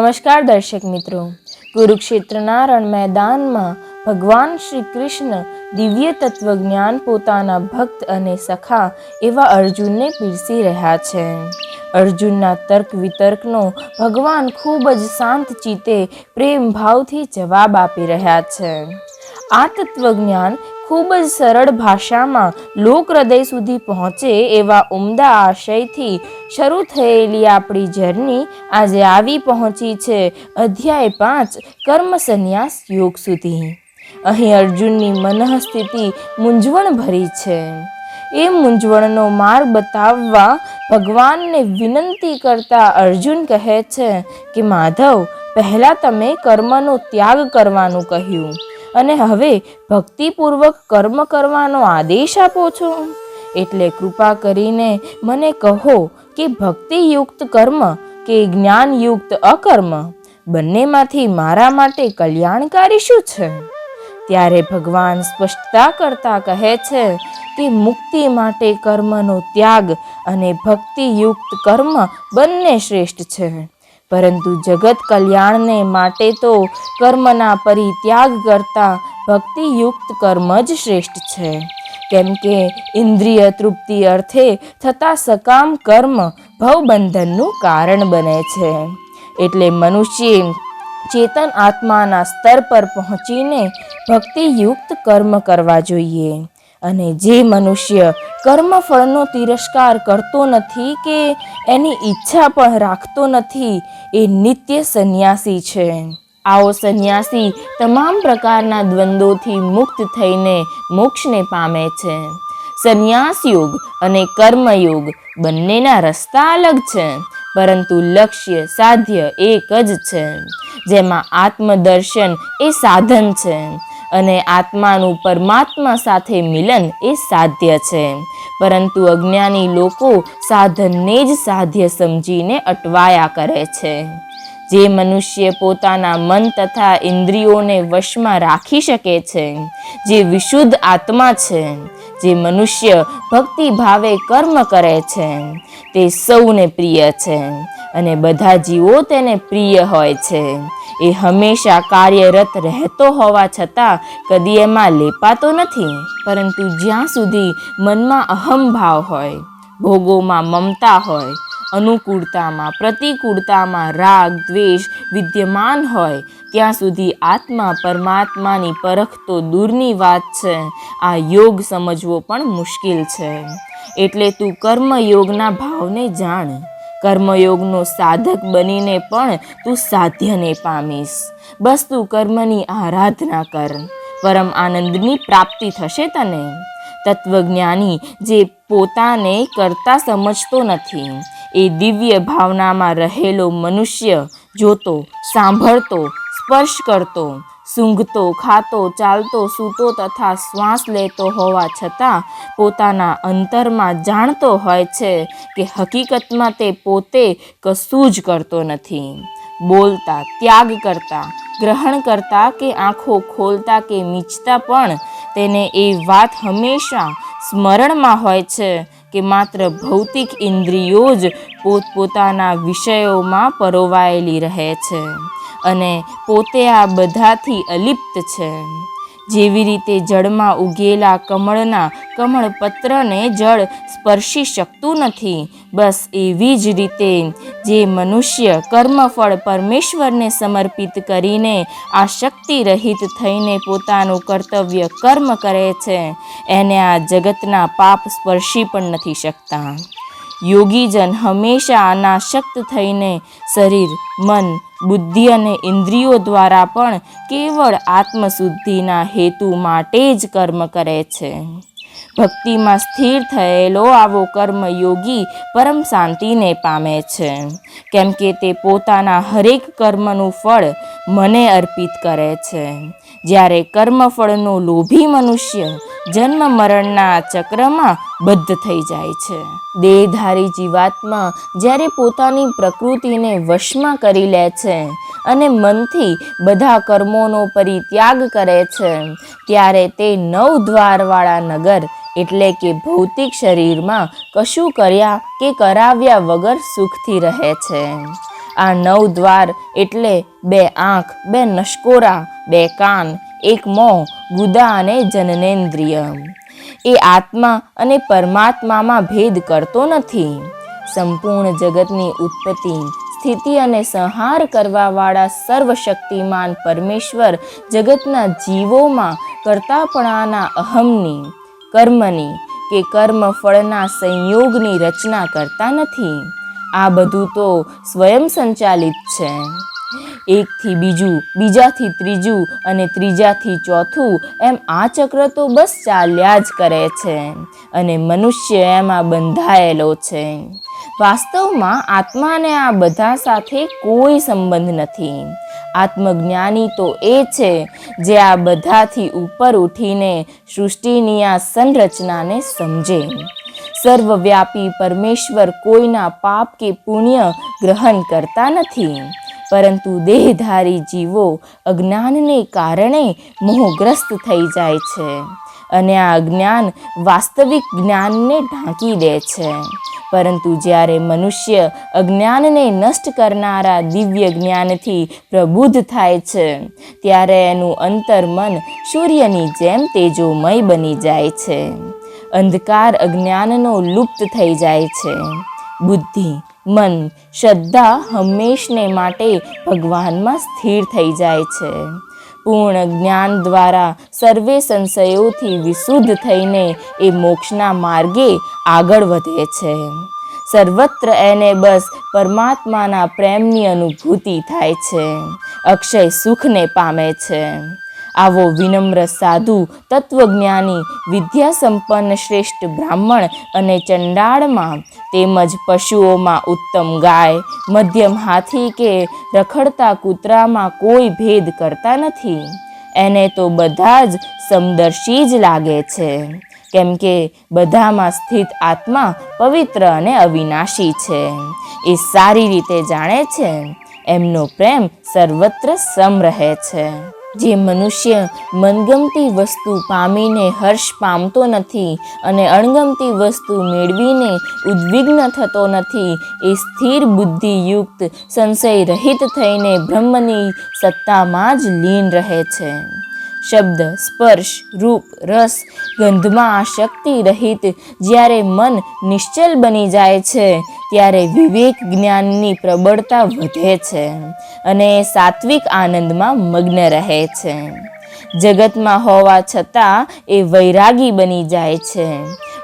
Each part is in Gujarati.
નમસ્કાર દર્શક મિત્રો. કુરુક્ષેત્રના રણ મેદાનમાં ભગવાન શ્રી કૃષ્ણ દિવ્ય તત્વજ્ઞાન પોતાના ભક્ત અને સખા એવા અર્જુનને પીરસી રહ્યા છે. અર્જુનના તર્ક વિતર્કનો ભગવાન ખૂબ જ શાંત ચિત્તે પ્રેમ ભાવથી જવાબ આપી રહ્યા છે. આ તત્વજ્ઞાન ખૂબ જ સરળ ભાષામાં લોક હૃદય સુધી પહોંચે એવા ઉમદા આશયથી શરૂ થયેલી આપણી જર્ની આજે આવી પહોંચી છે અધ્યાય પાંચ, કર્મ સંન્યાસ યોગ સુધી. અહીં અર્જુનની મનઃસ્થિતિ મૂંઝવણ ભરી છે. એ મૂંઝવણનો માર્ગ બતાવવા ભગવાનને વિનંતી કરતા અર્જુન કહે છે કે, માધવ, પહેલાં તમે કર્મનો ત્યાગ કરવાનું કહ્યું. અને હવે ભક્તિપૂર્વક કર્મ કરવાનો આદેશ આપો છો. એટલે કૃપા કરીને મને કહો કે ભક્તિયુક્ત કર્મ કે જ્ઞાનયુક્ત અકર્મ બંનેમાંથી મારા માટે કલ્યાણકારી શું છે? ત્યારે ભગવાન સ્પષ્ટતા કરતા કહે છે કે મુક્તિ માટે કર્મનો ત્યાગ અને ભક્તિયુક્ત કર્મ બંને શ્રેષ્ઠ છે. પરંતુ જગત કલ્યાણને માટે તો કર્મના પરિત્યાગ કરતા ભક્તિયુક્ત કર્મ જ શ્રેષ્ઠ છે. કેમ કે ઇન્દ્રિય તૃપ્તિ અર્થે થતા સકામ કર્મ ભવબંધનનું કારણ બને છે. એટલે મનુષ્ય ચેતન આત્માના સ્તર પર પહોંચીને ભક્તિયુક્ત કર્મ કરવા જોઈએ. અને જે મનુષ્ય કર્મફળનો તિરસ્કાર કરતો નથી કે એની ઈચ્છા પણ રાખતો નથી, એ નિત્ય સંન્યાસી છે. આવો સંન્યાસી તમામ પ્રકારના દ્વંદ્વોથી મુક્ત થઈને મોક્ષને પામે છે. સંન્યાસ યોગ અને કર્મયોગ બંનેના રસ્તા અલગ છે, પરંતુ લક્ષ્ય સાધ્ય એક જ છે, જેમાં આત્મદર્શન એ સાધન છે. અને આત્માનું પરમાત્મા સાથે મિલન એ સાધ્ય છે. પરંતુ અજ્ઞાની લોકો સાધનને જ સાધ્ય સમજીને અટવાયા કરે છે. જે મનુષ્ય પોતાના મન તથા ઇન્દ્રિયોને વશમાં રાખી શકે છે, જે વિશુદ્ધ આત્મા છે, જે મનુષ્ય ભક્તિ ભાવે કર્મ કરે છે, તે સૌને પ્રિય છે અને બધા જીવો તેને પ્રિય હોય છે. એ હંમેશા કાર્યરત રહેતો હોવા છતાં કદી એમાં લેપાતો નથી. પરંતુ જ્યાં સુધી મનમાં અહમભાવ હોય, ભોગોમાં મમતા હોય, અનુકૂળતામાં પ્રતિકૂળતામાં રાગ, દ્વેષ વિદ્યમાન હોય, ત્યાં સુધી આત્મા પરમાત્માની પરખ તો દૂરની વાત છે. આ યોગ સમજવો પણ મુશ્કેલ છે. એટલે તું કર્મયોગના ભાવને જાણ. કર્મયોગનો સાધક બનીને પણ તું સાધ્યને પામીશ. બસ તું કર્મની આરાધના કર. પરમ આનંદની પ્રાપ્તિ થશે તને. તત્વજ્ઞાની જે પોતાને કરતા સમજતો નથી, એ દિવ્ય ભાવનામાં રહેલો મનુષ્ય જોતો, સાંભળતો, સ્પર્શ કરતો સૂંઘતો, ખાતો, ચાલતો, સૂતો તથા શ્વાસ લેતો હોવા છતાં પોતાના અંતરમાં જાણતો હોય છે કે હકીકતમાં તે પોતે કશું જ કરતો નથી. બોલતા, ત્યાગ કરતા, ગ્રહણ કરતા કે આંખો ખોલતા કે મીચતા પણ તેને એ વાત હંમેશા સ્મરણમાં હોય છે કે માત્ર ભૌતિક ઇન્દ્રિયો જ પોતપોતાના વિષયોમાં પરોવાયેલી રહે છે. અને પોતે આ બધાથી અલિપ્ત છે. જેવી રીતે જળમાં ઉગેલા કમળના કમળપત્રને જળ સ્પર્શી શકતું નથી, બસ એવી જ રીતે જે મનુષ્ય કર્મફળ પરમેશ્વરને સમર્પિત કરીને આ શક્તિ રહિત થઈને પોતાનું કર્તવ્ય કર્મ કરે છે, એને આ જગતના પાપ સ્પર્શી પણ નથી શકતા. યોગીજન હંમેશા અનાશક્ત થઈને શરીર, મન બુદ્ધિ અને ઇન્દ્રિયો દ્વારા પણ કેવળ આત્મશુદ્ધિના હેતુ માટે જ કર્મ કરે છે. ભક્તિમાં સ્થિર થયેલો આવો કર્મયોગી પરમ શાંતિને પામે છે. કેમ કે તે પોતાના હરેક કર્મનું ફળ મને અર્પિત કરે છે. જ્યારે કર્મફળનો લોભી મનુષ્ય જન્મ મરણના ચક્રમાં બદ્ધ થઈ જાય છે. દેહધારી જીવાત્મા જ્યારે પોતાની પ્રકૃતિને વશમાં કરી લે છે અને મનથી બધા કર્મોનો પરિત્યાગ કરે છે, ત્યારે તે નવ દ્વારવાળા નગર એટલે કે ભૌતિક શરીરમાં કશું કર્યા કે કરાવ્યા વગર સુખથી રહે છે. આ નવ દ્વાર એટલે બે આંખ, બે નશકોરા બે કાન, એક મોં, ગુદા અને જનનેન્દ્રિય. એ આત્મા અને પરમાત્મામાં ભેદ કરતો નથી. સંપૂર્ણ જગતની ઉત્પત્તિ, સ્થિતિ અને સંહાર કરવાવાળા સર્વશક્તિમાન પરમેશ્વર જગતના જીવોમાં કરતાપણાના અહમની, કર્મની કે કર્મ ફળના સંયોગની રચના કરતા નથી. આ બધું તો સ્વયં સંચાલિત છે. એકથી બીજું, બીજાથી ત્રીજું અને ત્રીજાથી ચોથું, એમ આ ચક્ર તો બસ ચાલ્યા જ કરે છે અને મનુષ્ય એમાં બંધાયેલો છે. વાસ્તવમાં આત્માને આ બધા સાથે કોઈ સંબંધ નથી. આત્મજ્ઞાની તો એ છે જે આ બધાથી ઉપર ઉઠીને સૃષ્ટિની આ સંરચનાને સમજે. સર્વવ્યાપી પરમેશ્વર કોઈના પાપ કે પુણ્ય ગ્રહણ કરતા નથી. પરંતુ દેહધારી જીવો અજ્ઞાનને કારણે મોહગ્રસ્ત થઈ જાય છે અને આ અજ્ઞાન વાસ્તવિક જ્ઞાનને ઢાંકી દે છે. પરંતુ જ્યારે મનુષ્ય અજ્ઞાનને નષ્ટ કરનારા દિવ્ય જ્ઞાનથી પ્રબુદ્ધ થાય છે, ત્યારે એનું અંતર્મન સૂર્યની જેમ તેજોમય બની જાય છે. અંધકાર અજ્ઞાનનો લુપ્ત થઈ જાય છે. બુદ્ધિ, મન, શ્રદ્ધા હંમેશને માટે ભગવાનમાં સ્થિર થઈ જાય છે. પૂર્ણ જ્ઞાન દ્વારા સર્વે સંશયોથી વિશુદ્ધ થઈને એ મોક્ષના માર્ગે આગળ વધે છે. સર્વત્ર એને બસ પરમાત્માના પ્રેમની અનુભૂતિ થાય છે. અક્ષય સુખને પામે છે. આવો વિનમ્ર સાધુ તત્વજ્ઞાની વિદ્યા સંપન્ન શ્રેષ્ઠ બ્રાહ્મણ અને ચંડાળમાં તેમજ પશુઓમાં ઉત્તમ ગાય, મધ્યમ હાથી કે રખડતા કૂતરામાં કોઈ ભેદ કરતા નથી. એને તો બધા જ સમદર્શી જ લાગે છે. કેમ કે બધામાં સ્થિત આત્મા પવિત્ર અને અવિનાશી છે. એ સારી રીતે જાણે છે. એમનો પ્રેમ સર્વત્ર સમ રહે છે. જે મનુષ્ય મનગમતી વસ્તુ પામીને હર્ષ પામતો નથી અને અણગમતી વસ્તુ મેળવીને ઉદ્વિગ્ન થતો નથી, એ સ્થિર બુદ્ધિયુક્ત સંશય રહિત થઈને બ્રહ્મની સત્તામાં જ લીન રહે છે. શબ્દ, સ્પર્શ, રૂપ, રસ, ગંધમાં આશક્તિ રહિત જ્યારે મન નિશ્ચલ બની જાય છે, ત્યારે વિવેક જ્ઞાનની પ્રબળતા વધે છે અને સાત્વિક આનંદમાં મગ્ન રહે છે. જગતમાં હોવા છતાં એ વૈરાગી બની જાય છે.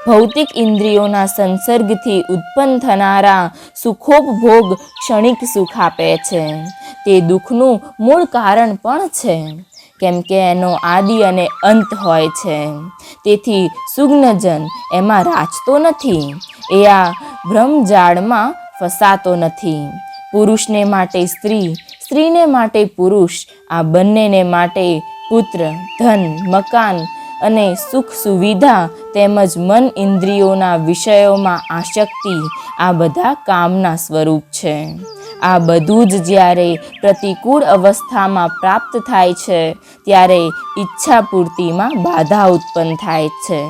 ભૌતિક ઇન્દ્રિયોના સંસર્ગથી ઉત્પન્ન થનારા સુખોપભોગ ક્ષણિક સુખ આપે છે. તે દુઃખનું મૂળ કારણ પણ છે. કેમ કે એનો આદિ અને અંત હોય છે. તેથી સુગ્નજન એમાં રાચતો નથી. એ આ બ્રહ્મજાળમાં ફસાતો નથી. પુરુષને માટે સ્ત્રી, સ્ત્રીને માટે પુરુષ, આ બંનેને માટે પુત્ર, ધન, મકાન અને સુખ સુવિધા તેમજ મન ઇન્દ્રિયોના વિષયોમાં આશક્તિ આ બધા કામના સ્વરૂપ છે. આ બધું જ જ્યારે પ્રતિકૂળ અવસ્થામાં પ્રાપ્ત થાય છે, ત્યારે ઈચ્છા પૂર્તિમાં બાધા ઉત્પન્ન થાય છે.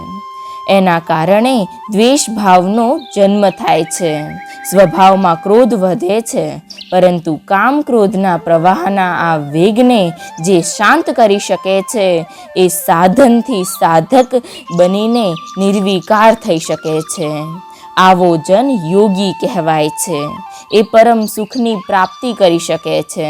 એના કારણે દ્વેષ ભાવનો જન્મ થાય છે. સ્વભાવમાં ક્રોધ વધે છે, પરંતુ કામ ક્રોધના પ્રવાહના આ વેગને જે શાંત કરી શકે છે, એ સાધનથી સાધક બનીને નિર્વિકાર થઈ શકે છે. આવો જન યોગી કહેવાય છે. એ પરમ સુખની પ્રાપ્તિ કરી શકે છે.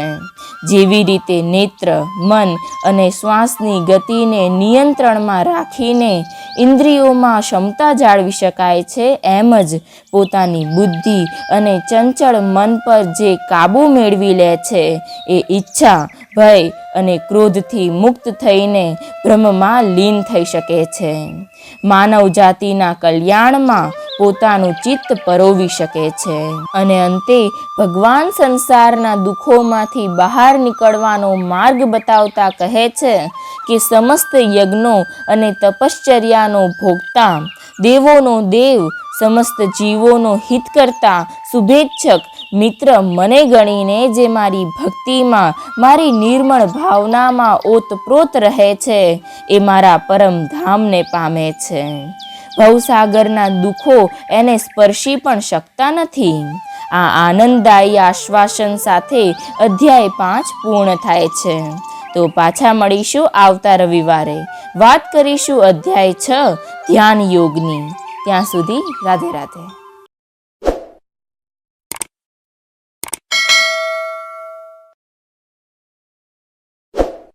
જેવી રીતે નેત્ર, મન અને શ્વાસની ગતિને નિયંત્રણમાં રાખીને ઇન્દ્રિયોમાં ક્ષમતા જાળવી શકાય છે, એમ જ પોતાની બુદ્ધિ અને ચંચળ મન પર જે કાબુ મેળવી લે છે, એ ઈચ્છા, ભય અને ક્રોધથી મુક્ત થઈને બ્રહ્મમાં લીન થઈ શકે છે. માનવ જાતિના કલ્યાણમાં પોતાનું ચિત્ત પરોવી શકે છે. અને અંતે ભગવાન સંસારના દુઃખોમાંથી બહાર નીકળવાનો માર્ગ બતાવતા કહે છે કે સમસ્ત યજ્ઞો અને તપશ્ચર્યાનો ભોગતા દેવોનો દેવ, સમસ્ત જીવોનો હિત કરતા શુભેચ્છક, મિત્ર મને ગણીને જે મારી ભક્તિમાં, મારી નિર્મળ ભાવનામાં ઓતપ્રોત રહે છે, એ મારા પરમધામને પામે છે. ભવસાગરના દુઃખો એને સ્પર્શી પણ શકતા નથી. આ આનંદદાયી આશ્વાસન સાથે અધ્યાય પાંચ પૂર્ણ થાય છે. તો પાછા મળીશું આવતા રવિવારે. વાત કરીશું અધ્યાય છ ધ્યાન યોગની. ત્યાં સુધી રાધે રાધે.